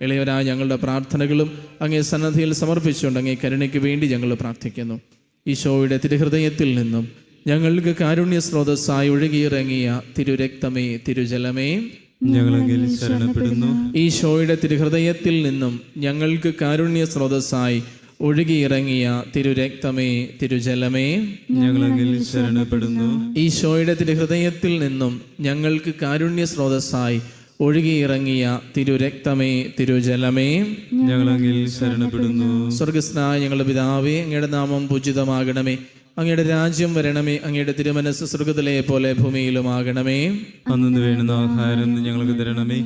ഇളയവരായ ഞങ്ങളുടെ പ്രാർത്ഥനകളും അങ്ങേ സന്നദ്ധിയിൽ സമർപ്പിച്ചുകൊണ്ട് അങ്ങേ കരുണയ്ക്ക് വേണ്ടി ഞങ്ങൾ പ്രാർത്ഥിക്കുന്നു. ഈശോയുടെ തിരുഹൃദയത്തിൽ നിന്നും ഞങ്ങൾക്ക് കാരുണ്യ സ്രോതസ്സായി ഒഴുകിയിറങ്ങിയ തിരുരക്തമേ തിരുജലമേ. ഞങ്ങളെങ്കിൽ ശരണപ്പെടുന്നു. ഈശോയുടെ തിരുഹൃദയത്തിൽ നിന്നും ഞങ്ങൾക്ക് കാരുണ്യ സ്രോതസ്സായി ഒഴുകിയിറങ്ങിയ തിരുരക്തമേ തിരുജലമേ. ഞങ്ങളെങ്കിൽ ശരണപ്പെടുന്നു. ഈശോയുടെ തിരുഹൃദയത്തിൽ നിന്നും ഞങ്ങൾക്ക് കാരുണ്യ സ്രോതസ്സായി ഒഴുകിയിറങ്ങിയ തിരുരക്തമേ തിരുജലമേ. ഞങ്ങളെങ്കിൽ ശരണപ്പെടുന്നു. സ്വർഗസ്നായ ഞങ്ങളുടെ പിതാവേ അങ്ങയുടെ നാമം പൂജിതമാകണമേ. അങ്ങയുടെ രാജ്യം വരണമേ അങ്ങയുടെ തിരുമനസ് സ്വർഗത്തിലെ പോലെ ഭൂമിയിലും ഭൂമിയിലുമാകണമേ. അന്നു വേണ്ടുന്ന ആഹാരം ഞങ്ങൾക്ക് തരണമേ.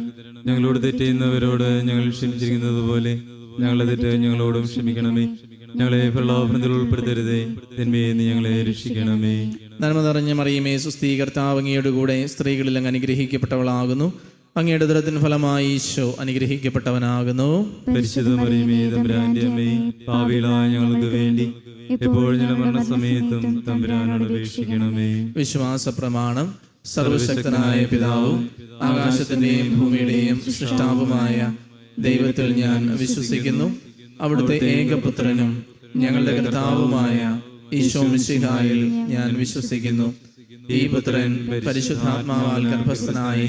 ഞങ്ങളോട് തെറ്റെയ്യുന്നവരോട് ഞങ്ങൾ ക്ഷമിച്ചിരിക്കുന്നത് പോലെ ഞങ്ങളെ തെറ്റ് ഞങ്ങളോടും ക്ഷമിക്കണമേ. ഞങ്ങളെ പ്രലോഭനത്തിൽ ഉൾപ്പെടുത്തരുതേ. തിന്മയെ ഞങ്ങളെ രക്ഷിക്കണമേ. നന്മ നിറഞ്ഞ മറിയമേ സുസ്ഥീകർത്താവങ്ങിയോടുകൂടെ കൂടെ സ്ത്രീകളിൽ അങ്ങ് അനുഗ്രഹിക്കപ്പെട്ടവളാകുന്നു. അങ്ങയുടെ ദുരത്തിന് ഫലമായി ഈശോ അനുഗ്രഹിക്കപ്പെട്ടവനാകുന്നു. ഞങ്ങൾക്ക് വേണ്ടി വിശ്വാസ പ്രമാണം സർവശക്തനായ പിതാവും ആകാശത്തിന്റെയും ഭൂമിയുടെയും സൃഷ്ടാവുമായ ദൈവത്തിൽ ഞാൻ വിശ്വസിക്കുന്നു. അവിടുത്തെ ഏകപുത്രനും ഞങ്ങളുടെ കർത്താവുമായ ഈശോ മിശിഹായിൽ ഞാൻ വിശ്വസിക്കുന്നു. ഈ പുത്രൻ പരിശുദ്ധാത്മാവാൽ ഗർഭസ്ഥനായി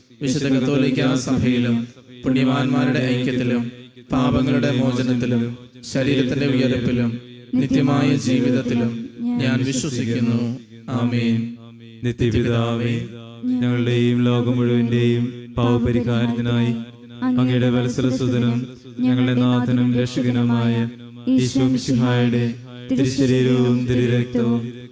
വിശുദ്ധ കത്തോലിക്ക സഭയിലും പുണ്യവാന്മാരുടെ ഐക്യത്തിലും പാപങ്ങളുടെ മോചനത്തിലും ശരീരത്തിന്റെ ഉയരപ്പിലും നിത്യമായ ജീവിതത്തിലും ഞാൻ വിശ്വസിക്കുന്നു. ആമേൻ. നിത്യപിതാവേ ഞങ്ങളുടെയും ലോകം മുഴുവന്റെയും പാവപരിഹാരത്തിനായി അങ്ങയുടെ വത്സരസുതനും ഞങ്ങളുടെ നാഥനും രക്ഷകനുമായ ഈശോ മിശിഹായുടെ തിരുശരീരവും തിരുരക്തവും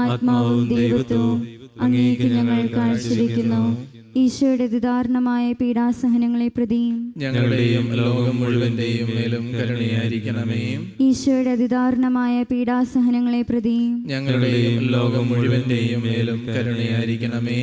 ആത്മാവും ദൈവത്വവും അങ്ങേക്ക് ഞങ്ങൾ കാഴ്ചവെക്കുന്നു. ഈശോയുടെ ദുദാരണമായ പീഡാസഹനങ്ങളെ പ്രതിയും ഞങ്ങളുടെയും ലോകം മുഴുവന്റെയും മേലും കരുണയായിരിക്കണമേ. ഈശോയുടെ അതിദാരുണമായ പീഡാസഹനങ്ങളെ പ്രതിയും ഞങ്ങളുടെയും ലോകം മുഴുവന്റെയും മേലും കരുണയായിരിക്കണമേ.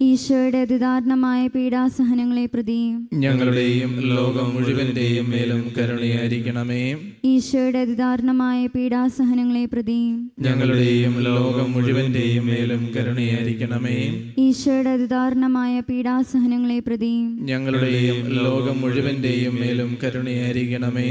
ഈശോയുടെ അതിദാരുണമായ പീഡാസഹനങ്ങളെ പ്രതിയും ഞങ്ങളുടെയും ലോകം മുഴുവന്റെയും മേലും കരുണയായിരിക്കണമേ. ഈശോയുടെ അതിദാരുണമായ പീഡാസഹനങ്ങളെ പ്രതിയും ഞങ്ങളുടെയും ലോകം മുഴുവന്റെയും മേലും കരുണയായിരിക്കണമേ. ഈശോയുടെ അതിദാരുണമായ പീഡാസഹനങ്ങളെ പ്രതിയും ഞങ്ങളുടെയും ലോകം മുഴുവന്റെയും മേലും കരുണയായിരിക്കണമേ.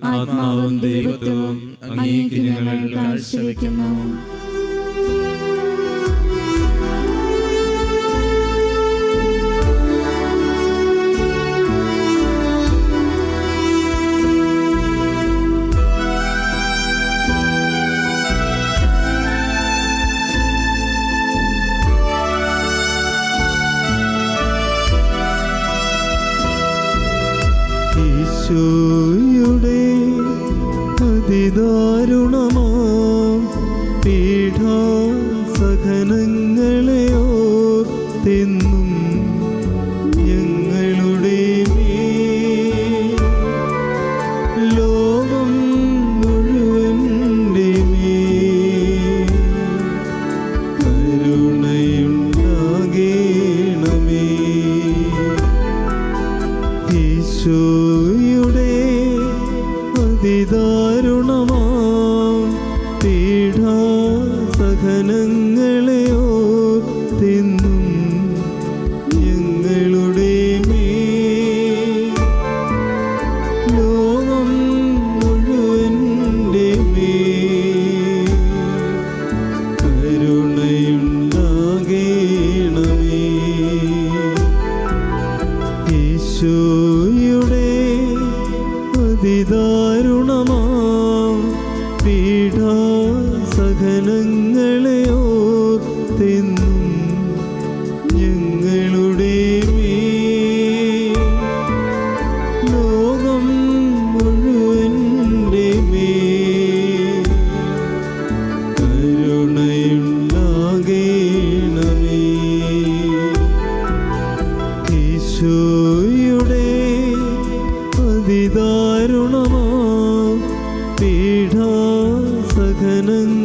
ആത്മാവും ദൈവത്വവും അങ്ങേക്ക് ഞങ്ങൾ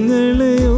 പീഠാസഹനങ്ങളെ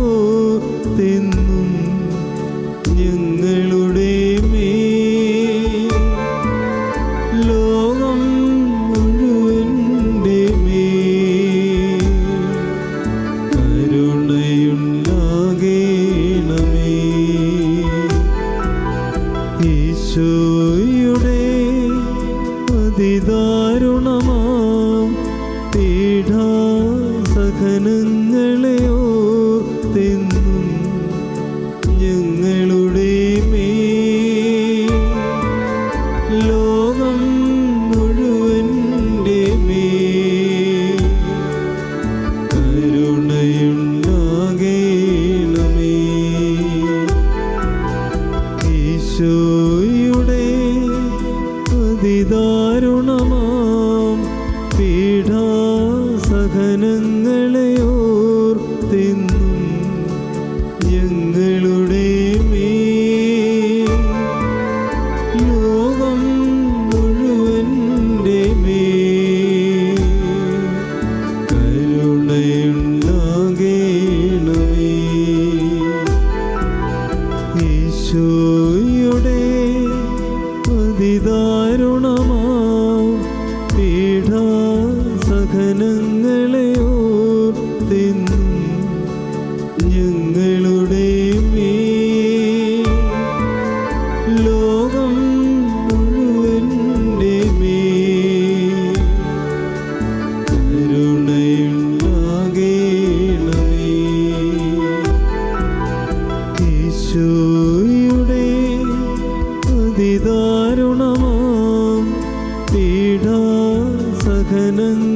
അതിദാരുണമാം പീഠാസഹനങ്ങളെ ഓർത്തെന്നും ഞങ്ങളുടെ ലോകം മുഴുവന്റെ കരുണയുണ്ടാകേണമേ. ഈശോയുടെ അതിദാരുണമാം പീഠാസഹനങ്ങളെ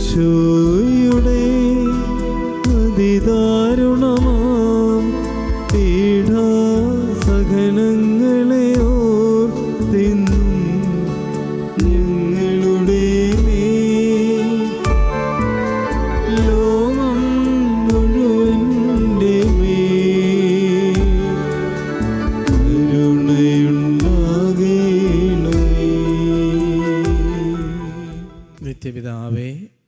ഈശോയുടെ അതിദാരുണമാം പീഠ സകലങ്ങളെ ഓർത്തിന്നും ഞങ്ങളുടെ ലോകം മുഴുവന്റെ കരുണയുണ്ടാകേണമേ. നിത്യപിതാവേ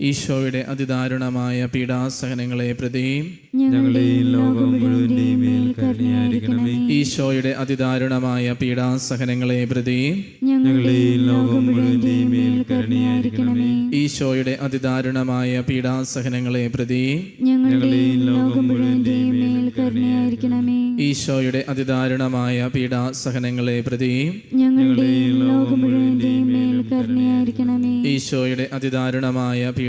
ഈശോയുടെ അതിദാരുണമായ പീഡാസഹനങ്ങളെ പ്രതിയും ഈശോയുടെ അതിദാരുണമായ പീഡാസഹനങ്ങളെ പ്രതി ഈശോയുടെ അതിദാരുണമായ പീഡാസഹനങ്ങളെ പ്രതി ഈശോയുടെ അതിദാരുണമായ പീഡാസഹനങ്ങളെ പ്രതി ഈശോയുടെ അതിദാരുണമായ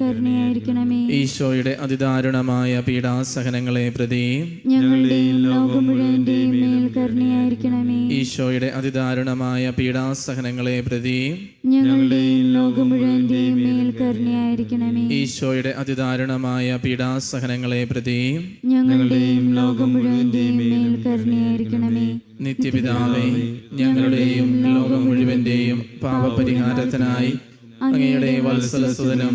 കരുണയായിരിക്കണമേ ഈശോയുടെ അതിദാരുണമായ പീഡാസഹനങ്ങളെ പ്രതി ഞങ്ങളുടെയും ലോകം മുഴുവന്റെയും മേൽ കരുണയായിരിക്കണമേ. ഈശോയുടെ അതിദാരുണമായ പീഡാസഹനങ്ങളെ പ്രതി ഞങ്ങളുടെയും ലോകം മുഴുവന്റെയും മേൽ കരുണയായിരിക്കണമേ. ഈശോയുടെ അതിദാരുണമായ പീഡാസഹനങ്ങളെ പ്രതി ഞങ്ങളുടെയും ലോകം മുഴുവന്റെയും മേൽ കരുണയായിരിക്കണമേ. നിത്യപിതാവേ ഞങ്ങളുടെയും ലോകം മുഴുവന്റെയും പാപപരിഹാരത്തിനായി അങ്ങയുടെ വത്സലസുതനും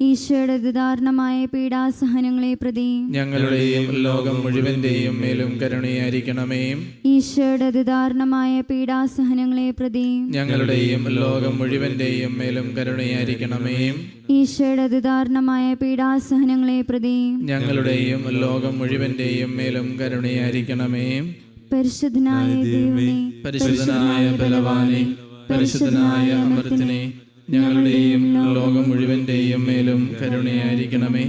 ഈശോയുടെ അതിദാരുണമായ പീഡാസഹനങ്ങളെ പ്രതി ഞങ്ങളുടെയും ലോകം മുഴുവന്റെയും മേലും കരുണയായിരിക്കണമേ. ഈശോയുടെ അതിദാരുണമായ പീഡാസഹനങ്ങളെ പ്രതി ഞങ്ങളുടെയും ലോകം മുഴുവന്റെയും മേലും കരുണയായിരിക്കണമേ. ഈശോയുടെ അതിദാരുണമായ പീഡാസഹനങ്ങളെ പ്രതി ഞങ്ങളുടെയും ലോകം മുഴുവന്റെയും മേലും കരുണയായിരിക്കണമേ. പരിശുദ്ധനായ ദൈവമേ പരിശുദ്ധനായ ബലവാനെ പരിശുദ്ധനായ അമൃത്തിനെ ഞങ്ങളുടെയും ലോകം മുഴുവന്റെയും മേലും കരുണയായിരിക്കണമേ.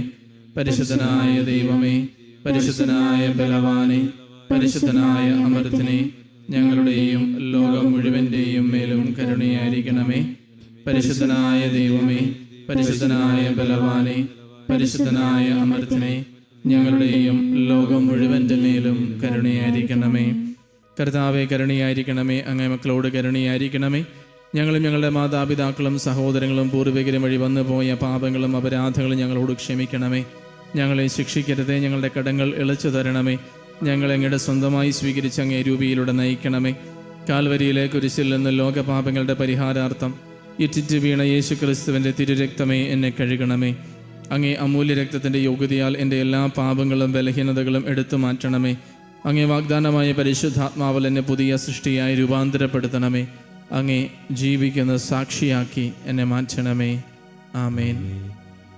പരിശുദ്ധനായ ദൈവമേ പരിശുദ്ധനായ ബലവാനെ പരിശുദ്ധനായ അമൃത്തിനെ ഞങ്ങളുടെയും ലോകം മുഴുവന്റെയും മേലും കരുണയായിരിക്കണമേ. പരിശുദ്ധനായ ദൈവമേ പരിശുദ്ധനായ ബലവാനെ പരിശുദ്ധനായ അമൃത്തിനെ ഞങ്ങളുടെയും ലോകം മുഴുവന്റെ മേലും കരുണയായിരിക്കണമേ. കർത്താവെ കരുണയായിരിക്കണമേ. അങ്ങേ മക്കളോട് കരുണയായിരിക്കണമേ. ഞങ്ങളും ഞങ്ങളുടെ മാതാപിതാക്കളും സഹോദരങ്ങളും പൂർവികരും വഴി വന്നു പോയ പാപങ്ങളും അപരാധങ്ങളും ഞങ്ങളോട് ക്ഷമിക്കണമേ. ഞങ്ങളെ ശിക്ഷിക്കരുതേ ഞങ്ങളുടെ കടങ്ങൾ ഇളച്ചു തരണമേ. ഞങ്ങൾ സ്വന്തമായി സ്വീകരിച്ച അങ്ങേ രൂപിയിലൂടെ നയിക്കണമേ. കാൽവരിയിലെ കുരിശിൽ നിന്ന് ലോകപാപങ്ങളുടെ പരിഹാരാർത്ഥം ഇറ്റിറ്റ് വീണ യേശു ക്രിസ്തുവിന്റെ തിരുരക്തമേ എന്നെ കഴുകണമേ. അങ്ങേ അമൂല്യ രക്തത്തിന്റെ യോഗ്യതയാൽ എന്റെ എല്ലാ പാപങ്ങളും ബലഹീനതകളും എടുത്തു മാറ്റണമേ. അങ്ങേ വാഗ്ദാനമായ പരിശുദ്ധാത്മാവൽ എന്നെ പുതിയ സൃഷ്ടിയായി രൂപാന്തരപ്പെടുത്തണമേ. അങ്ങേ ജീവിക്കുന്ന സാക്ഷിയാക്കി എന്നെ മാറ്റണമേ. ആമേൻ.